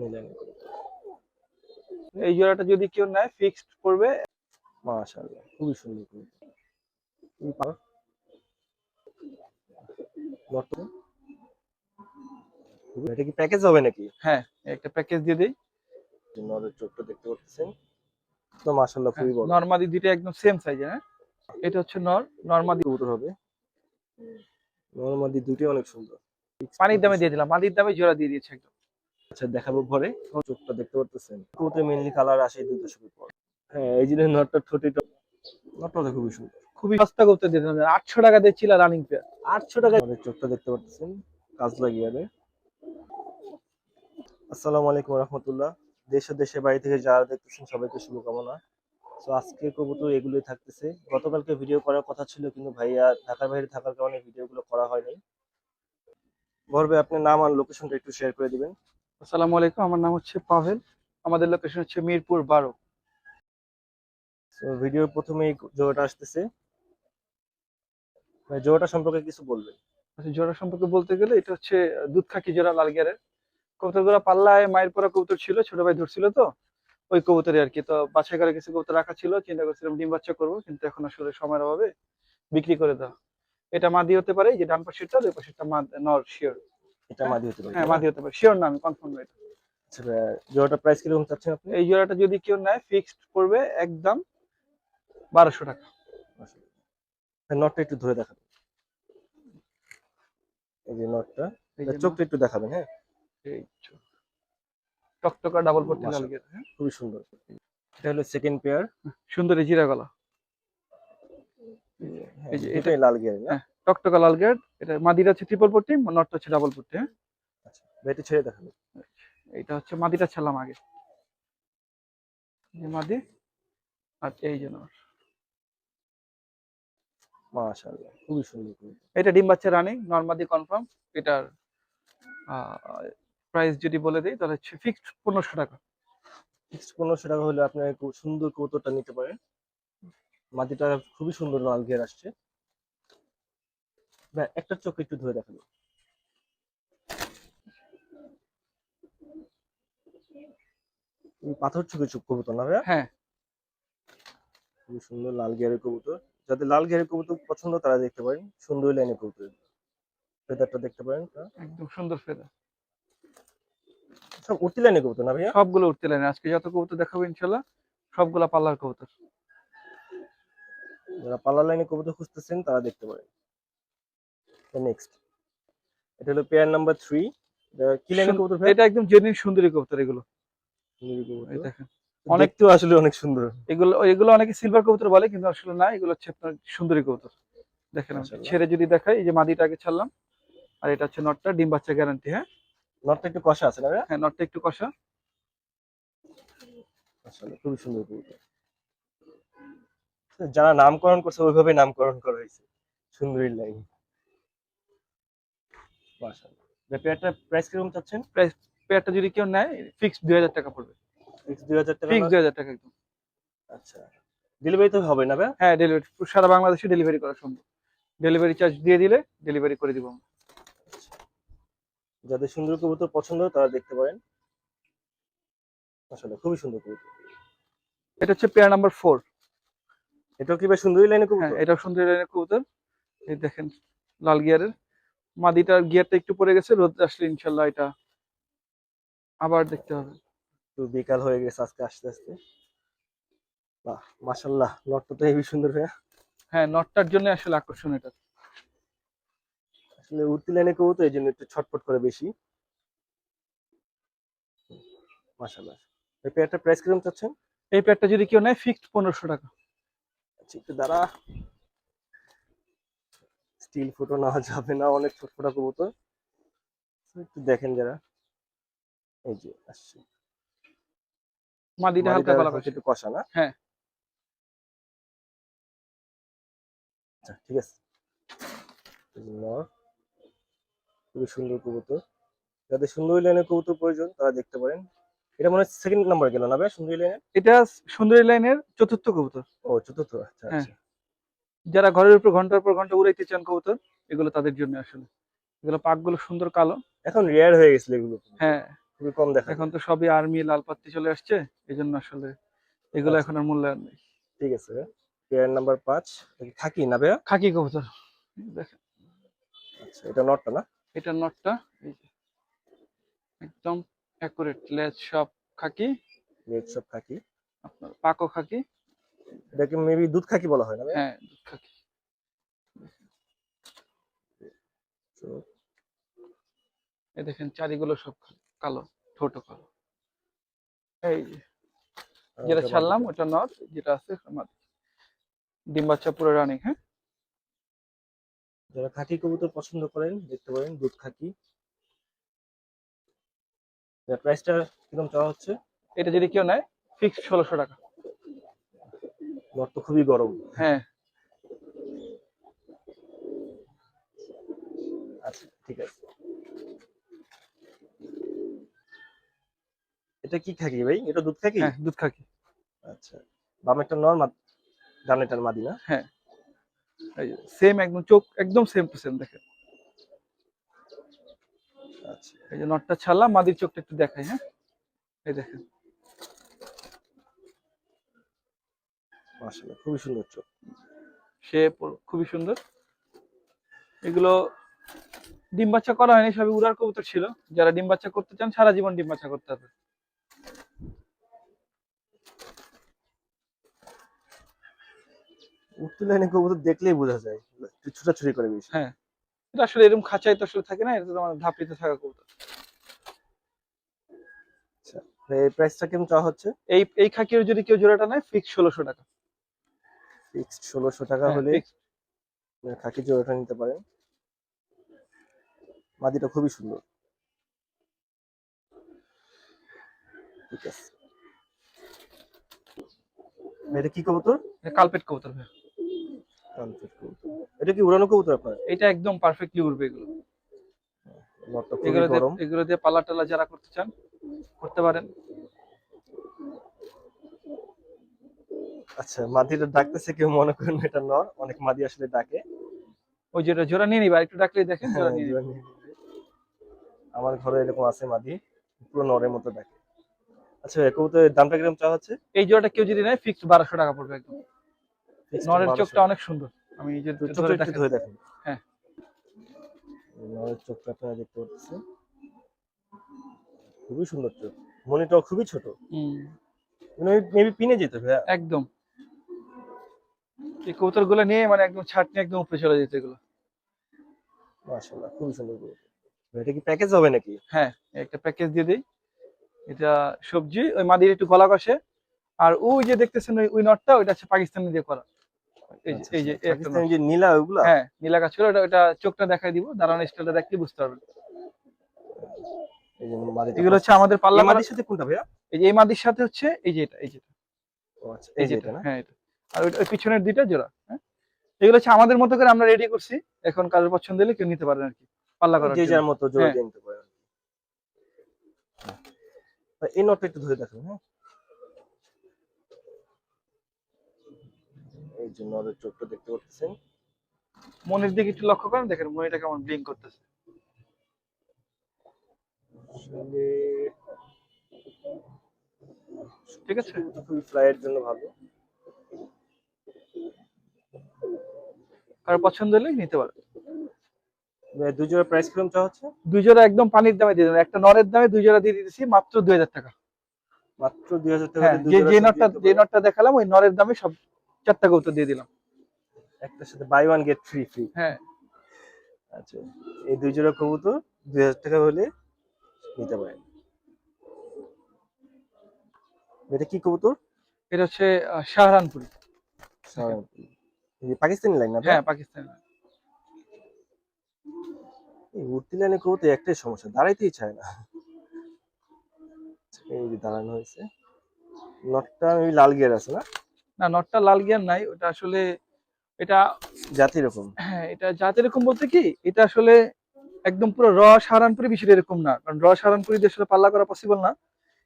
নিলেন এই জোড়াটা যদি কেউ নেয় ফিক্সড পড়বে। মাশাআল্লাহ খুবই সুন্দর এটা কি প্যাকেজ হবে নাকি? হ্যাঁ একটা প্যাকেজ দিয়ে দিই। চোখটা দেখতে পাচ্ছেন? তো মাশাআল্লাহ খুবই বড়। নর্মাদি দুইটা একদম সেম সাইজের হ্যাঁ? এটা হচ্ছে নর নর্মাদি কবুতর হবে। নরমাদি দুটোই অনেক সুন্দর। পানির দামে দিয়ে দিলাম মাদির দামে জোড়া দিয়ে দিয়েছে একদম। আচ্ছা দেখাবো পরে। চোখটা দেখতে পারতেছেন? কবুতর মেনলি কালার আসে দুই দশকের পর। হ্যাঁ এই যে নটটা ঠোঁটিটা নটটা খুবই সুন্দর। খুবই সস্তা করতে দিলাম আটশো টাকা দিয়ে ছিল রানিং পেয়ার আটশো টাকা চোখটা দেখতে পারতেছেন, কাজ লাগিয়ে আসসালামু আলাইকুম রহমতুল্লাহ। দেশ ও দেশের বাড়ি থেকে যারা দেখতেছেন, সবাইকে শুভকামনা। তো আজকে কবুতর এগুলোই থাকতেছে। গতকালকে ভিডিও করার কথা ছিল, কিন্তু ভাইয়া ঢাকার বাইরে থাকার কারণে ভিডিওগুলো করা হয়নি। বলবে আপনার নাম আর লোকেশনটা একটু শেয়ার করে দিবেন। আসসালামু আলাইকুম আমার নাম হচ্ছে পাভেল। আমাদের লোকেশন হচ্ছে মিরপুর বারো। তো ভিডিওর প্রথমে জোড়াটা আসতেছে। ভাই, জোড়াটা সম্পর্কে কিছু বলবেন? আচ্ছা জোড়া সম্পর্কে বলতে গেলে এটা হচ্ছে দুধ খাকি জোড়া লাল গিয়ারের কবুতরগুলো পাল্লায় মায়ের পরা কবুতর ছিল ছোট ভাই ধরছিল তো। ওই কবুতরে আর কি। তো বাছাই করে কিছু কবুতর রাখা ছিল চিন্তা করছিলাম ডিম বাচ্চা করব কিন্তু এখন আসলে সময়ের অভাবে বিক্রি করে দাও। এটা মাদি হতে পারে যে ডান পাশেরটা দুই পাশেরটা মা নর শিওর। এটা মাদি হতে পারে। হ্যাঁ মাদি হতে পারে। শিওর না আমি কনফার্ম এটা আচ্ছা জোড়াটা প্রাইস কীরকম চাচ্ছেন আপনি? এই জোড়াটা যদি কেউ নেয় ফিক্সড পড়বে একদম বারোশো টাকা। নটটা একটু ধরে দেখাবেন এই যে নটটা চোখটা একটু দেখাবেন হ্যাঁ? এই চোখ। টকটকা ডাবল পট্টি লাল। গিয়ার হ্যাঁ? খুবই সুন্দর। এটা হলো সেকেন্ড পেয়ার সুন্দর জিরা গলা। এই যে এটাই লাল গিয়ার হ্যাঁ। টকটকা লাল গিয়ার এটা মাদিটা হচ্ছে ট্রিপল পট্টি নটটা হচ্ছে ডাবল পট্টি হ্যাঁ? আচ্ছা এটা ছেড়ে দেখাবেন এইটা হচ্ছে মাদিটা ছাড়লাম আগে। মাদি আর এই যে নর মাশাআল্লাহ খুবই সুন্দর এটা ডিম বাচ্চা রানিং নর্মাদি কনফার্ম এটার প্রাইস যদি বলে দিই তাহলে হচ্ছে ফিক্সড পনেরোশো টাকা। Fixed পনেরোশো টাকা হলে সুন্দর নিতে পারেন। মাটিটা খুবই সুন্দর লাল গিয়ার আসছে। একটা চোখ একটু ধরে দেখাবেন এই পাথর চোখে চোখ কবুতর না ভাইয়া? হ্যাঁ। খুবই সুন্দর লাল গিয়ারের কবুতর। যাদের লাল গিয়ারের কবুতর পছন্দ তারা দেখতে পারেন। সুন্দর লাইনের কবুতর। ফেদারটা দেখতে পারেন। একদম সুন্দর ফেদা সব উঠতি লাইনের কবুতর না ভাইয়া? সবগুলো উঠতে লাইনে আজকে যত কবুতর দেখাবো ইনশাল্লাহ সবগুলা পাল্লার কবুতর। যারা পার্লার লাইনে কবুতর খুঁজতেছেন তারা দেখতে পারেন। নেক্সট এটা হলো পেয়ার নাম্বার থ্রি কি লাইনের কবুতর এটা একদম জেনুইন সুন্দরী কবুতর এগুলো। দেখেন। অনেক তো আসলে অনেক সুন্দর। এগুলো এগুলো অনেকে সিলভার কবুতর বলে কিন্তু আসলে না এগুলো হচ্ছে আপনার সুন্দরী কবুতর। দেখেন ছেড়ে যদি দেখাই এই যে মাদিটা আগে ছাড়লাম আর এটা হচ্ছে নটটা ডিম বাচ্চা গ্যারান্টি হ্যাঁ? নটটা একটু কষা আছে না হ্যাঁ নটটা একটু কষা। আসলে খুবই সুন্দর কবুতর। যারা নামকরণ করছে ওইভাবে নামকরণ করা হয়েছে। সুন্দরী লাইন মাশাআল্লাহ। ভাই, প্রাইস কীরকম চাচ্ছেন? পেয়ারটা যদি কেউ নেয় ফিক্স দুই হাজার টাকা পড়বে। ফিক্স টাকা ফিক্স না? দুই হাজার টাকা একদম। আচ্ছা ডেলিভারি তো হবে না ভাই? হ্যাঁ ডেলিভারি সারা বাংলাদেশে ডেলিভারি করা সম্ভব। ডেলিভারি চার্জ দিয়ে দিলে ডেলিভারি করে দিব আমরা। যাদের সুন্দর কবুতর পছন্দ তারা দেখতে পারেন। আসলে খুবই সুন্দর কবুতর। এটা হচ্ছে পেয়ার নাম্বার ফোর এটাও কি ভাই সুন্দরী লাইনে হ্যাঁ কবুতর? সুন্দর লাইনের কবুতর। এই দেখেন লাল গিয়ারের মাদিটার গিয়ারটা একটু পড়ে গেছে রোদ আসলে ইনশাল্লাহ এটা আবার দেখতে হবে। তো বিকাল হয়ে গেছে আজকে আস্তে আস্তে। বাহ মাশাল্লাহ নটটা তো হেবি সুন্দর ভাইয়া। হ্যাঁ নটটার জন্য আসলে আকর্ষণ এটা। আসলে উঠতি লাইনে কবুতর এই জন্য একটু ছটফট করে বেশি। মাশাল্লাহ। এই পেয়ারটার প্রাইস কীরকম চাচ্ছেন? এই প্যাডটা যদি কেউ নেয় ফিক্সড পনেরোশো টাকা। আচ্ছা একটু দাঁড়া। স্টিল ফটো নেওয়া যাবে না অনেক ছোটফোটা কবুতর। তো একটু দেখেন যারা। এই যে আসছে। মাদিটা হালকা গলা একটু কষা না? হ্যাঁ। আচ্ছা ঠিক আছে। খুবই সুন্দর কবুতর। যাদের সুন্দরী লাইনের কবুতর প্রয়োজন তারা দেখতে পারেন। এটা মনে হয় সেকেন্ড নাম্বার গেল না ভাই সুন্দরী লাইনের? এটা সুন্দরী লাইনের চতুর্থ কবুতর। ও চতুর্থ আচ্ছা হ্যাঁ। আচ্ছা। যারা ঘরের উপর ঘণ্টার পর ঘণ্টা উড়াইতে চান কবুতর এগুলো তাদের জন্য আসলে। এগুলো পাকগুলো সুন্দর কালো। এখন রেয়ার হয়ে গেছিল এগুলো। হ্যাঁ। খুবই কম দেখা এখন তো সবই আর্মি লাল পাত্তি চলে আসছে এই জন্য আসলে এগুলো আচ্ছা। এখন আর মূল্যায়ন নেই। ঠিক আছে। পেয়ার নাম্বার পাঁচ। এটা কি থাকি না ভাইয়া? খাকি কবুতর। দেখেন। আচ্ছা এটা নটটা না? এটা নটটা একদম অ্যাকুরেট লেজ সব খাকি। রেড সব খাকি। আপনার পাকো খাকি। এটাকে মেবি দুধ খাকি বলা হয় না হ্যাঁ দুধ খাকি। এই দেখেন চারিগুলো সব কালো ঠোঁটো কালো। এই যেটা ছাড়লাম ওটা নট যেটা আছে। ডিম বাচ্চা পুরো রানিং হ্যাঁ। যারা খাকি কবুতর পছন্দ করেন দেখতে পারেন দুধ খাকি। প্রাইসটা কীরকম চাওয়া হচ্ছে? এটা যদি কেউ নেয় ফিক্স ষোলোশো টাকা। নট তো খুবই গরম। হ্যাঁ। আচ্ছা ঠিক আছে। এটা কি খাকি ভাই? এটা দুধ খাকি? হ্যাঁ দুধ খাকি। আচ্ছা বামেরটা নর মা ডানেরটার মাদি না? এই সেম একদম চোখ একদম সেম টু সেম দেখেন। আচ্ছা। এই যে নটটা ছাড়লাম মাদির চোখটা একটু দেখাই হ্যাঁ? এই দেখেন। মাশাআল্লাহ খুবই সুন্দর চোখ। সে খুবই সুন্দর। এগুলো ডিম বাচ্চা করা হয়নি সবই উড়ার কবুতর ছিল। যারা ডিম বাচ্চা করতে চান সারা জীবন ডিম বাচ্চা করতে হবে। উঠতে লাইনে কবুতর দেখলেই বোঝা যায় ছুটাছুটি করে বেশি। হ্যাঁ। এটা আসলে এরকম খাঁচায় তো আসলে থাকে না এটা তো আমার ধাপিতে থাকা কবুতর। এই প্রাইসটা কেমন চাওয়া হচ্ছে? এই এই খাকির যদি কেউ জোড়াটা নেয় ফিক্স ষোলোশো টাকা। ফিক্সড ষোলোশো টাকা হ্যাঁ, হলে খাকি জোড়াটা নিতে পারেন। মাদিটা খুবই সুন্দর। ঠিক আছে। এটা কি কবুতর? এটা কালপেট কবুতর ভাই। কানফিট কবুতর। এটা কি উড়ানো কবুতর আপনার? এটা একদম পারফেক্টলি উড়বে এগুলো। এগুলো দিয়ে গরম। এগুলো দিয়ে পালা টালা যারা করতে চান করতে পারেন। আচ্ছা মাদিটা ডাকতেছে কেউ মনে করেন এটা নর অনেক মাদি আসলে ডাকে। ওই যেটা জোড়া নিয়ে নিবা একটু ডাকলেই দেখেন জোড়া হ্যাঁ, নিয়ে। আমার ঘরে এরকম আছে মাদি পুরো নরের মতো ডাকে। আচ্ছা কবুতরের দামটা কীরকম চাওয়া হচ্ছে? এই জোড়াটা কেউ যদি নেয় ফিক্স বারোশো টাকা পড়বে একদম। নরের চোখটা অনেক সুন্দর। আমি এই যে ধরে দেখেন। হ্যাঁ। নরের চোখটা আপনারা দেখতে পাচ্ছেন। খুবই সুন্দর চোখ। মনিটাও খুবই ছোট। হুম, মেবি পিনে যেত ভাইয়া। একদম। এই কবুতরগুলো নিয়ে মানে একদম ছাটনি একদম উপরে চলে যেত এগুলো। মাশাআল্লাহ খুবই সুন্দর কবুতর। এটা কি প্যাকেজ হবে নাকি? হ্যাঁ একটা প্যাকেজ দিয়ে দিই। এটা সবজি ওই মাদির একটু গলা কষে। আর ওই যে দেখতেছেন ওই- নটটা ওইটা হচ্ছে পাকিস্তানি দিয়ে করা। এই যে আচ্ছা, এই যে আচ্ছা। পাকিস্তানি যে নীলা ওগুলা হ্যাঁ নীলা কাজ করে ওটা ওটা চোখটা দেখাই দিব দাঁড়ানো স্টাইলটা দেখলে বুঝতে পারবেন। এগুলো হচ্ছে আমাদের পাল্লা মাদির সাথে কোনটা ভাইয়া? এই যে এই মাদির সাথে হচ্ছে এই যে এটা এই যে এটা, ও আচ্ছা এই যে এটা হ্যাঁ এটা। আর ওই- পিছনের দুইটা জোড়া হ্যাঁ? এগুলো হচ্ছে আমাদের মতো করে আমরা রেডি করছি। এখন কারোর পছন্দ হলে কেউ নিতে পারেন আর কি পাল্লা করার যে। যার মতো জোড়া হ্যাঁ। দিয়ে নিতে পারেন এই নটটা একটু ধরে দেখেন হ্যাঁ? এই যে নরের চোখটা দেখতে পাচ্ছেন? মনের দিকে একটু লক্ষ্য করেন দেখেন মনিটা কেমন ব্লিঙ্ক করতেছে। ঠিক আছে? খুবই ফ্লাইয়ের জন্য ভালো। কারোর পছন্দ হলে নিতে পারেন ভাই, দুই জোড়া প্রাইস কীরকম চাওয়া হচ্ছে? দুই জোড়া একদম পানির দামে দিয়ে দেবেন। একটা নরের দামে দুই জোড়া দিয়ে দিতেছি মাত্র দুই হাজার টাকা। মাত্র দুই হাজার টাকা হ্যাঁ যে যে নটটা যে নটটা দেখালাম ওই নরের দামে সব চারটা কৌতো দিয়ে দিলাম। একটার সাথে buy one get free free হ্যাঁ। আচ্ছা এই দুই জোড়া কবুতর দুই হাজার টাকা হলে নিতে পারেন। এটা কি কবুতর? এটা হচ্ছে শাহরানপুরি। যে পাকিস্তানি লাইন না হ্যাঁ পাকিস্তান এই উঠতি লাইনে কবুতর একটাই সমস্যা দাঁড়াইতেই চায় না। এই যে দাঁড়ানো হয়েছে। নটটা ওই লাল গিয়ার আছে না? না নটটা লাল গিয়ার নাই ওটা আসলে এটা জাতি রকম হ্যাঁ এটা জাত এরকম বলতে কি এটা আসলে একদম পুরো র সাহারানপুরি বিষয়টা এরকম না কারণ র সাহারানপুরি দিয়ে আসলে পাল্লা করা পসিবল না।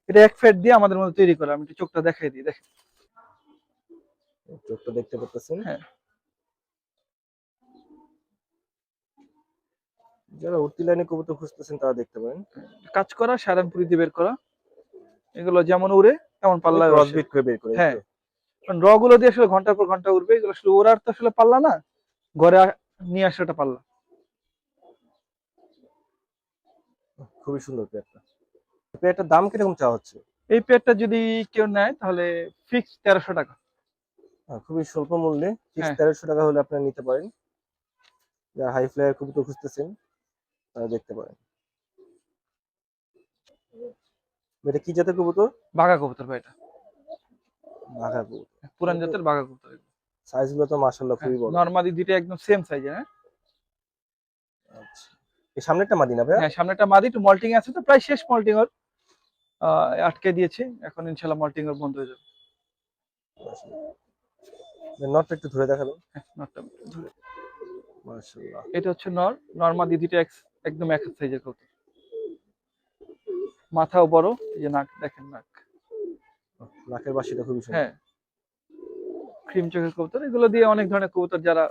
এটা এক ফেট দিয়ে আমাদের মধ্যে তৈরি করা আমি একটু চোখটা দেখাই দিই দেখেন। চোখটা দেখতে পাচ্ছেন হ্যাঁ। যারা উঠতি লাইনে কবুতর খুঁজতেছেন তারা দেখতে পারেন। কাজ করা সারানপুরি দিয়ে বের করা এগুলো যেমন উড়ে তেমন পাল্লা ক্রস বসে। বিট করে বের করে হ্যাঁ। কারণ র গুলো দিয়ে আসলে ঘণ্টার পর ঘণ্টা উড়বে এগুলো আসলে ওরার তো আসলে পাল্লা না ঘরে নিয়ে আসলে ওটা পাল্লা। খুবই সুন্দর পেয়ারটা। পেয়ারটার দাম কীরকম চাওয়া হচ্ছে? এই পেয়ারটা যদি কেউ নেয় তাহলে ফিক্স তেরোশো টাকা। খুবই স্বল্প মূল্যে হ্যাঁ। তেরোশো টাকা হলে আপনারা নিতে পারেন। যারা হাই ফ্লাইয়ার কবুতর খুঁজতেছেন তারা দেখতে পারেন। এটা কি জাতের কবুতর? বাঘা কবুতর ভাই এটা। বাঘা কবুতর। পুরান জাতের বাঘা কবুতর সাইজগুলো তো মাশাল্লাহ খুবই বড়। নর্মালি দুইটা একদম সেম সাইজের হ্যাঁ? আচ্ছা। এই মাদি মাদিনা ভাই হ্যাঁ সামনে একটা মাদি একটু মল্টিং আছে তো প্রায় শেষ মল্টিং ওর। আহ, আটকে দিয়েছে এখন ইনশাল্লাহ মল্টিং ওর বন্ধ হয়ে যাবে। নটটা একটু ধরে দেখাল হ্যাঁ, নটটা ধরে। মাশাল্লাহ এটা হচ্ছে নর নর্মালি এক- একদম এক সাইজের কবুতর। মাথাও বড় এই যে নাক দেখেন নাক। নাকের বাসিটা খুবই সুন্দর। হ্যাঁ। ক্রিম চোখের কবুতর এগুলো দিয়ে অনেক ধরনের কবুতর যারা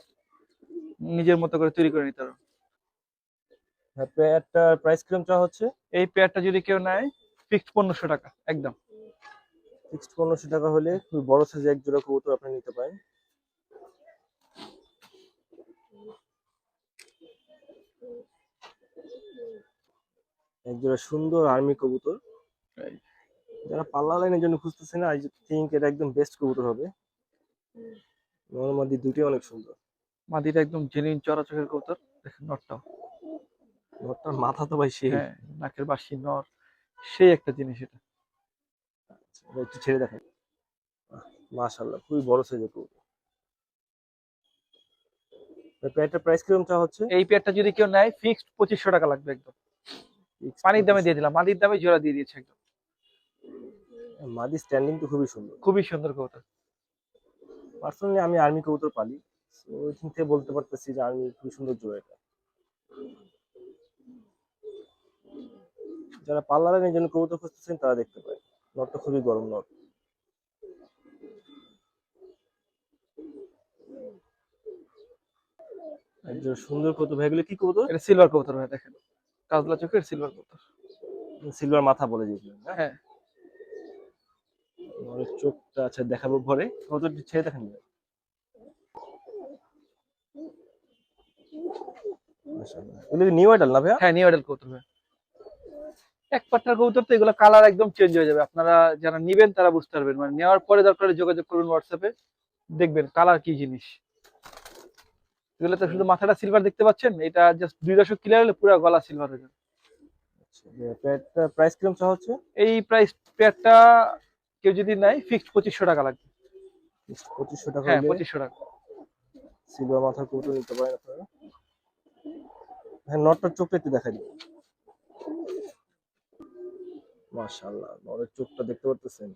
নিজের মতো করে তৈরি করে নিতে পারো হ্যাঁ পেয়ারটার প্রাইস কীরকম চাওয়া হচ্ছে? এই পেয়ারটা যদি কেউ নেয় ফিক্সড পনেরোশো টাকা একদম। ফিক্সড পনেরোশো টাকা হলে খুবই বড় সাইজের এক জোড়া কবুতর আপনি নিতে পারেন। এক জোড়া সুন্দর আর্মি কবুতর। যারা পাল্লা লাইনের জন্য খুঁজতেছেন আই থিঙ্ক এটা একদম বেস্ট কবুতর হবে। নর্মাদি দুটি অনেক সুন্দর। মাদিটা একদম জেনুইন চড়া চোখের কবুতর। দেখেন নটটাও নটটার মাথা তো ভাই সেই। হ্যাঁ নাকের বাসি নর সেই একটা জিনিস এটা। এটা একটু ছেড়ে দেখেন মাশাল্লাহ খুবই বড় সাইজের কবুতর। পেয়ারটার প্রাইস কীরকম চাওয়া হচ্ছে? এই পেয়ারটা যদি কেউ নেয় ফিক্সড পঁচিশশো টাকা লাগবে একদম। পানির দামে দিয়ে দিলাম। মাদির দামে জোড়া দিয়ে দিয়েছে একদম। মাদি স্ট্যান্ডিং তো খুবই সুন্দর। খুবই সুন্দর কবুতর। পার্সোনালি আমি আর্মি কবুতর পালি। থেকে বলতে পারতেছি যে আর্মি খুবই সুন্দর জোড়া এটা। যারা পাল্লা লাইনের জন্য কবুতর খুঁজতেছেন তারা দেখতে পায় নটটা খুবই গরম নট। একজন সুন্দর কবুতর। ভাইগুলো কি কবুতর? এটা সিলভার কবুতর ভাই দেখেন। কাজলা চোখের সিলভার কবুতর সিলভার মাথা বলে যেগুলো হ্যাঁ। চোখটা আছে দেখাবো পরে। ছেড়ে দেখেন। নিউ আইডাল না ভাইয়া? হ্যাঁ নিউ আইডাল কবুতর ভাই এক পাট্টার কবুতর তো এগুলো কালার একদম চেঞ্জ হয়ে যাবে। আপনারা যারা নিবেন তারা বুঝতে পারবেন। মানে নেওয়ার পরে দরকার যোগাযোগ করবেন হোয়াটসঅ্যাপে দেখবেন কালার কি জিনিস। এগুলো তো শুধু মাথাটা সিলভার দেখতে পাচ্ছেন? এটা জাস্ট দুই দশক ক্লিয়ার হলে পুরো গলা সিলভার হয়ে যাবে। প্রাইস কীরকম চাওয়া হচ্ছে? এই প্রাইস পেয়ারটা কেউ যদি নেয় ফিক্সড পঁচিশশো টাকা লাগবে। পঁচিশশো টাকা হ্যাঁ পঁচিশশো টাকা। সিলভার মাথার কৌটো নিতে পারেন আপনারা। হ্যাঁ নটটার চোখটা একটু দেখা দিন। মাশাআল্লাহ নরের চোখটা দেখতে পারতেছেন।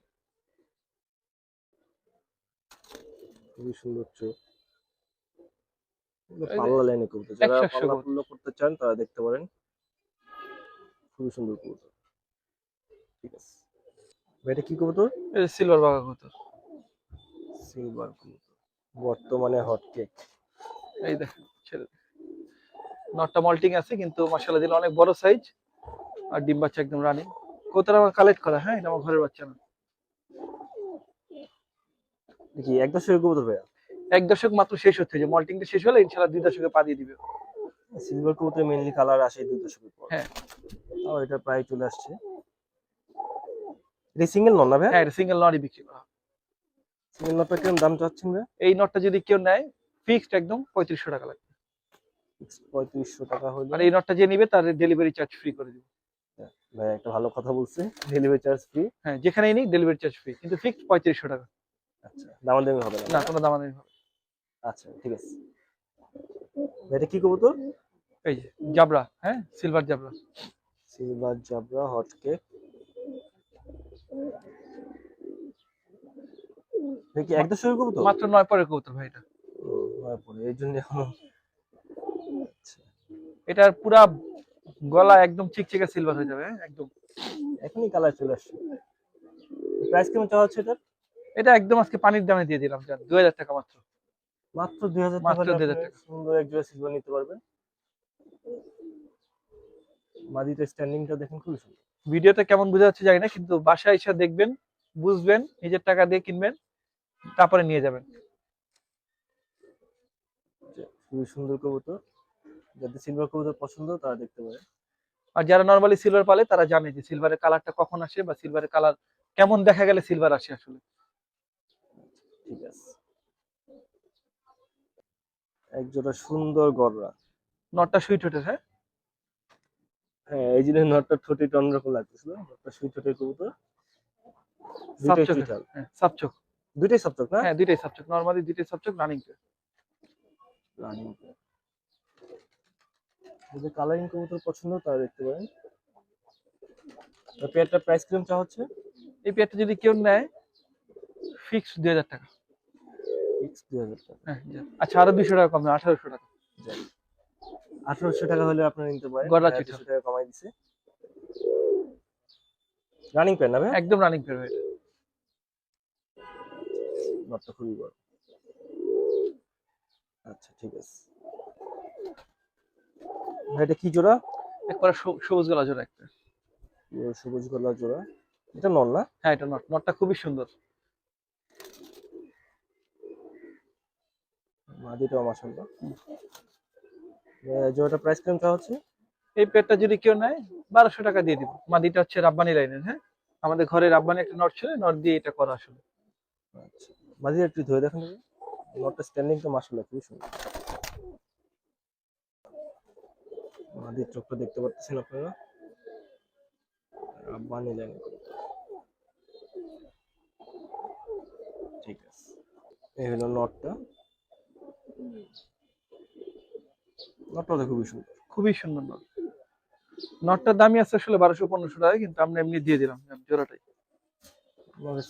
খুবই সুন্দর চোখ। পাল্লা লাইনে কবুতর যারা পাল্লা। পুল্লা করতে চান তারা দেখতে পারেন। খুবই সুন্দর কবুতর। ঠিক আছে। এটা কি কবুতর? সিলভার বাঘা কবুতর। সিলভার কবুতর। বর্তমানে হট কেক এই দেখেন ছেড়ে নটটা মল্টিং আছে কিন্তু মশলা দিলে অনেক বড় সাইজ আর ডিম বাচ্চা একদম রানিং কবুতর আমার কালেক্ট করা হ্যাঁ? এটা আমার ঘরের বাচ্চা না। কি এক দশকের কবুতর ভাইয়া? এক দশক মাত্র শেষ হচ্ছে যে মল্টিংটা শেষ হলে ইনশাল্লাহ দুই দশকে পা দিয়ে দিবে। সিলভার কবুতর মেইনলি কালার আসে দুই দশকের পর। হ্যাঁ। তাও এটা প্রায় চলে আসছে। এটা সিঙ্গেল নন না ভাই হ্যাঁ এটা সিঙ্গেল নটই বিক্রি করা। হয়। সিঙ্গেল নটটা কীরকম দাম চাচ্ছেন ভাই এই নটটা যদি কেউ নেয় ফিক্সড একদম পঁয়ত্রিশশো টাকা লাগবে। পঁয়ত্রিশশো টাকা হলে আর এই নটটা যে নিবে তার ডেলিভারি চার্জ ফ্রি করে দিব। ভাই একটা ভালো কথা বলছে। ডেলিভারি চার্জ ফ্রি হ্যাঁ যেখানেই নেই ডেলিভারি চার্জ ফ্রি কিন্তু ফিক্সড পঁয়ত্রিশশো টাকা। আচ্ছা দামাদামি হবে না। না কোনো দাম নেই আচ্ছা ঠিক আছে। এটা কি কবুতর? এই যে জাবরা হ্যাঁ? সিলভার জাবরা। সিলভার জাবরা হট কেক। কি এক দশকের কবুতর? মাত্র নয় পরের কবুতর ভাই এটা। ও, নয় পরে এই জন্য আচ্ছা। এটার পুরা গলা একদম চিকচিকা সিলভার হয়ে যাবে হ্যাঁ, একদম। এখনই কালার চলে আসছে। প্রাইস কেমন চাওয়া হচ্ছে এটা এটা একদম আজকে পানির দামে দিয়ে দিলাম দুই হাজার টাকা মাত্র। মাত্র দুই হাজার মাত্র 2000 টাকা। সুন্দর এক জোড়া সিলভার নিতে পারবেন। মাদিটা স্ট্যান্ডিংটা দেখেন খুবই সুন্দর। ভিডিওতে কেমন বোঝা যাচ্ছে জানি না কিন্তু বাসায় এসে দেখবেন বুঝবেন নিজের টাকা দিয়ে কিনবেন তারপরে নিয়ে যাবেন। খুবই সুন্দর কবুতর। যাদের সিলভার কবুতর পছন্দ তারা দেখতে পারে। আর যারা নর্মালি সিলভার পালে তারা জানে যে সিলভারের কালারটা কখন আসে বা সিলভারের কালার কেমন দেখা গেলে সিলভার আসে আসলে। ঠিক আছে। এক জোড়া সুন্দর গররা। নটটা সুইট ওঠে হ্যাঁ? হ্যাঁ এই জন্য নটটা ঠোঁটে অন্যরকম লাগতেছিল নটটা সুই ঠোঁটের কবুতর। দুইটাই সাপচোক হ্যাঁ সাপচোক দুইটাই সাবচক না? হ্যাঁ দুইটাই সাপচোক নর্মালি দুইটাই সাপচোক রানিং রানিং যদি কালারিং কবুতর পছন্দ তারা দেখতে পারেন। পেয়ারটা প্রাইস কীরকম চা হচ্ছে? এই পেয়ারটা যদি কেউ নেয় ফিক্স দুই হাজার টাকা। ফিক্স দুই হাজার টাকা। হ্যাঁ আচ্ছা আরও দুইশো টাকা কমে আঠারোশো টাকা। আঠারোশো টাকা হলে আপনারা নিতে পারেন। গড়া চিঠা। 200 টাকা কমাই দিছে। রানিং পেয়ার না ভাই? একদম রানিং পেয়ার ভাই। নটটা খুবই বড়। আচ্ছা ঠিক আছে। এটা কি জোড়া? একবারে সবু- সবুজ গলা জোড়া একটা। পুরো সবুজ গলা জোড়া। এটা নন না? হ্যাঁ এটা নট। নটটা খুবই সুন্দর। মাদিটাও মাসাল্লাহ জোড়াটা প্রাইস কেমন চা হচ্ছে? এই পেয়ারটা যদি কেউ নেয় বারোশো টাকা দিয়ে দিব। মাদিটা হচ্ছে রাব্বানি লাইনের হ্যাঁ? আমাদের ঘরে রাব্বানি একটা নট ছিল নট দিয়ে এটা করা আসলে। আচ্ছা মাদিটা একটু ধরে দেখেন নটটা স্ট্যান্ডিং তো মাসাল্লাহ খুবই সুন্দর। মাদির চোখটা দেখতে পাচ্ছেন আপনারা? বানি লাইন। ঠিক আছে। এই হলো নটটা। নটটা তো খুবই সুন্দর। খুবই সুন্দর নট। নটটার দামই আছে আসলে বারোশো পনেরোশো টাকা কিন্তু আমরা এমনি দিয়ে দিলাম জোড়াটাই।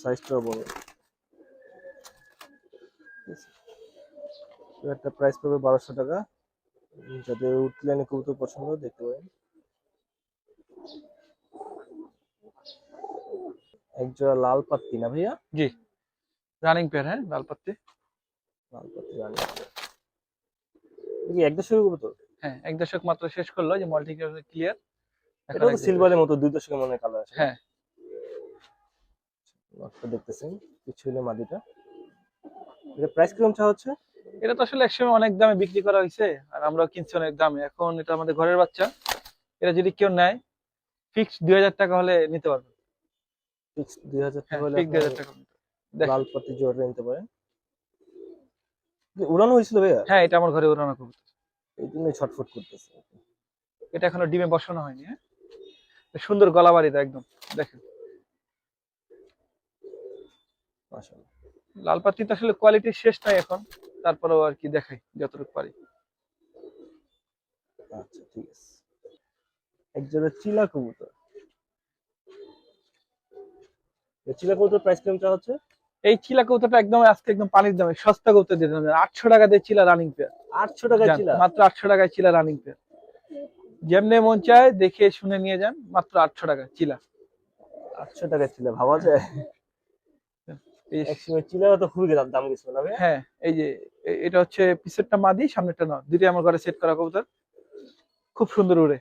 সাইজটাও বড়। একটা প্রাইস পাবে বারোশো টাকা। যাদের উঠলাইনে কবুতর পছন্দ দেখতে পারেন। এক জোড়া লাল পাত্তি না ভাইয়া? জি। রানিং পেয়ার হ্যাঁ লাল পাত্তি লাল পাত্তি রানী কি এক দশকের কবুতর হ্যাঁ এক দশক মাত্র শেষ করল যে মাল্টি ক্লিয়ার এটা তো সিলভারের মতো দুই দশকের মনে কালার আছে হ্যাঁ। নটটা দেখতেছেন কিছু হলে মাদিটা এটা প্রাইস কীরকম চা হচ্ছে? এটা তো আসলে একসময় অনেক দামে বিক্রি করা হয়েছে আর আমরাও কিনছি অনেক দামে। এখন এটা আমাদের ঘরের বাচ্চা। এটা যদি কেউ নেয় ফিক্স দুই হাজার টাকা হলে নিতে পারবে ফিক্স দুই হাজার হ্যাঁ টাকা হলে হাজার টাকা লাল পাতি জোড়া নিতে পারেন। উড়ানো হয়েছিল ভাইয়া? হ্যাঁ এটা আমার ঘরে উড়ানো কবুতর এই জন্যই ছটফট করতেছে। এটা এখনও ডিমে বসানো হয়নি হ্যাঁ? সুন্দর গলা বাড়িটা একদম দেখেন। লাল পাতি তো আসলে কোয়ালিটি শেষ নাই এখন তারপরেও আর কি দেখাই যতটুকু পারি। আচ্ছা ঠিক আছে। এক জোড়া চিলা কবুতর। চিলা কবুতর প্রাইস কেমন চা হচ্ছে? এই চিলা কবুতরটা একদম আজকে একদম পানির দামে সস্তা কবুতর দিয়ে দিলাম আটশো টাকা দিয়ে চিলা রানিং পেয়ার আটশো টাকা চিলা? মাত্র আটশো টাকায় চিলা রানিং পেয়ার যেমনে মন চায় দেখে শুনে নিয়ে যান মাত্র আটশো টাকা চিলা। আটশো টাকা চিলা ভাবা যায়? তো খুবই দাম দাম গেছিল না হ্যাঁ এই যে এটা হচ্ছে পিছেরটা মাদি সামনেরটা নয়। আমার ঘরে সেট করা কবুতর। খুব সুন্দর উড়ে।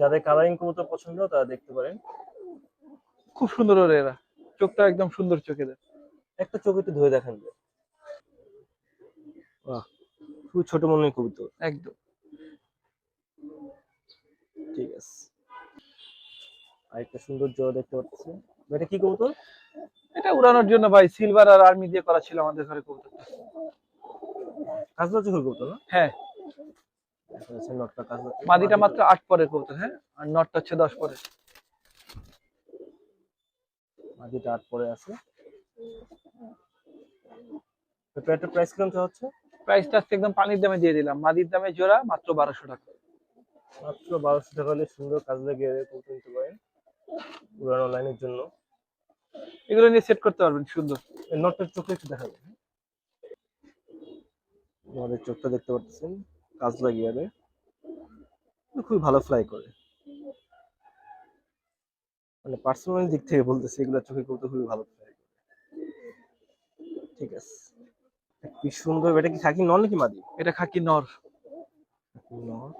যাদের কালারিং কবুতর পছন্দ তারা দেখতে পারেন। খুব সুন্দর ওরে এরা। চোখটা একদম সুন্দর চোখে দেয়। একটা চোখ একটু ধরে দেখেন খুব ছোট মনের কবুতর একদম। ঠিক আছে। আরেকটা সুন্দর জোড়া দেখতে পাচ্ছি। এটা কি কবুতর? এটা উড়ানোর জন্য ভাই সিলভার আর আর্মি দিয়ে করা ছিল আমাদের ঘরে কবুতরটা। চোখের কবুতর না? হ্যাঁ। মাদিটা মাত্র আট পরের কবুতর হ্যাঁ? আর নটটা হচ্ছে দশ পরে মাদিটা আট পরে আছে। তো পেয়ারটার প্রাইস কীরকম হচ্ছে? প্রাইসটা আজকে একদম পানির দামে দিয়ে দিলাম। মাদির দামে জোড়া মাত্র বারোশো টাকা। মাত্র বারোশো টাকা হলে সুন্দর কাজলা গিয়ে কবুতর নিতে পারেন। উড়ানো লাইনের জন্য। এগুলো নিয়ে সেট করতে পারবেন সুন্দর। এই নটটার চোখে একটু দেখাবেন আমাদের চোখটা দেখতে পাচ্ছেন কাজলা গিয়ারে খুবই ভালো ফ্লাই করে। মানে পার্সোনাল দিক থেকে বলতেছি এগুলো চোখে করতে খুবই ভালো ঠিক আছে। কি সুন্দর এটা কি খাকি নন নাকি মাদি? এটা খাকি নর। নর।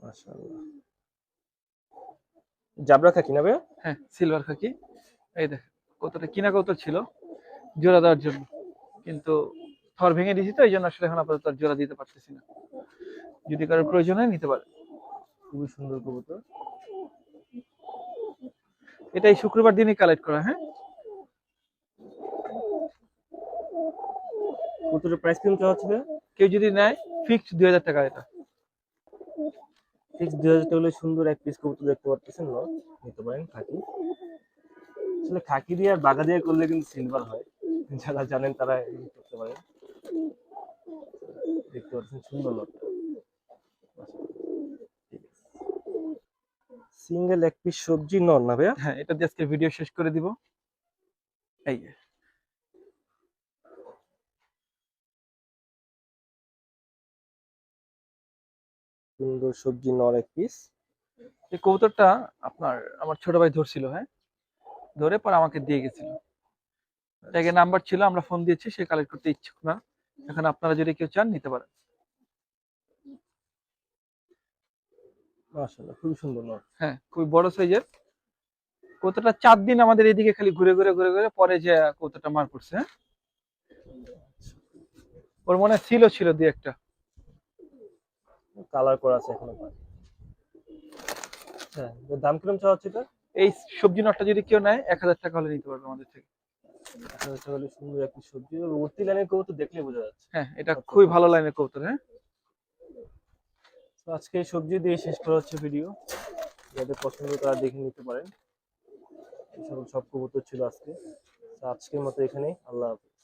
মাশাআল্লাহ। জাবরা খাকি না ভাইয়া? হ্যাঁ সিলভার খাকি। এই দেখ কতটা কিনা কৌতল ছিল জোড়া দেওয়ার জন্য। কিন্তু থর ভেঙে দিয়েছি তো এই জন্য আসলে এখন আপাতত জোড়া দিতে পারতেছি না। যদি কারোর প্রয়োজন হয় নিতে পারে। খুবই সুন্দর কবুতর। এটা এই শুক্রবার দিনই কালেক্ট করা হ্যাঁ? কবুতরের প্রাইস কেমন চাওয়া হচ্ছে কেউ যদি নেয় ফিক্সড দুই হাজার টাকা এটা। ফিক্স দুই হাজার টাকা হলে সুন্দর এক পিস কবুতর দেখতে পারতেছেন না নিতে পারেন খাকি। আসলে খাকি দিয়ে আর বাগা দিয়ে করলে কিন্তু সিলভার হয়। যারা জানেন তারা করতে পারেন। দেখতে পাচ্ছেন সুন্দর লটটা সিঙ্গেল এক পিস সবজি নর না ভাইয়া? হ্যাঁ এটা দিয়ে আজকে ভিডিও শেষ করে দিব। এই সুন্দর সবজি নর এক পিস। এই কবুতরটা আপনার আমার ছোট ভাই ধরছিল হ্যাঁ? ধরে পর আমাকে দিয়ে গেছিল। ট্যাগে নাম্বার ছিল আমরা ফোন দিয়েছি সে কালেক্ট করতে ইচ্ছুক না। এখন আপনারা যদি কেউ চান নিতে পারেন। মাশাআল্লাহ সুন্দর নর হ্যাঁ খুবই বড় সাইজের। কতটা চার দিন আমাদের এদিকে খালি ঘুরে ঘুরে ঘুরে ঘুরে পরে যে কতটা মার পড়ছে হ্যাঁ? ওর মনে ছিল ছিল দুই একটা। কালার করা আছে এখনও। হ্যাঁ দাম কীরকম চাওয়া হচ্ছে এই সবজি নটটা যদি কেউ নেয় এক হাজার টাকা হলে নিতে পারবে আমাদের থেকে। এটা হলো সুন্দর একটি সবজি উঠতি লাইনের কবুতর দেখলে বোঝা যাচ্ছে। হ্যাঁ এটা খুবই ভালো লাইনের কবুতর হ্যাঁ? তো আজকে এই সবজি দিয়ে শেষ করা হচ্ছে ভিডিও যাদের পছন্দ তারা দেখে নিতে পারেন। সকল সব কবুতর ছিল আজকে। আজকের মতো এখানেই। আল্লাহ হাফেজ।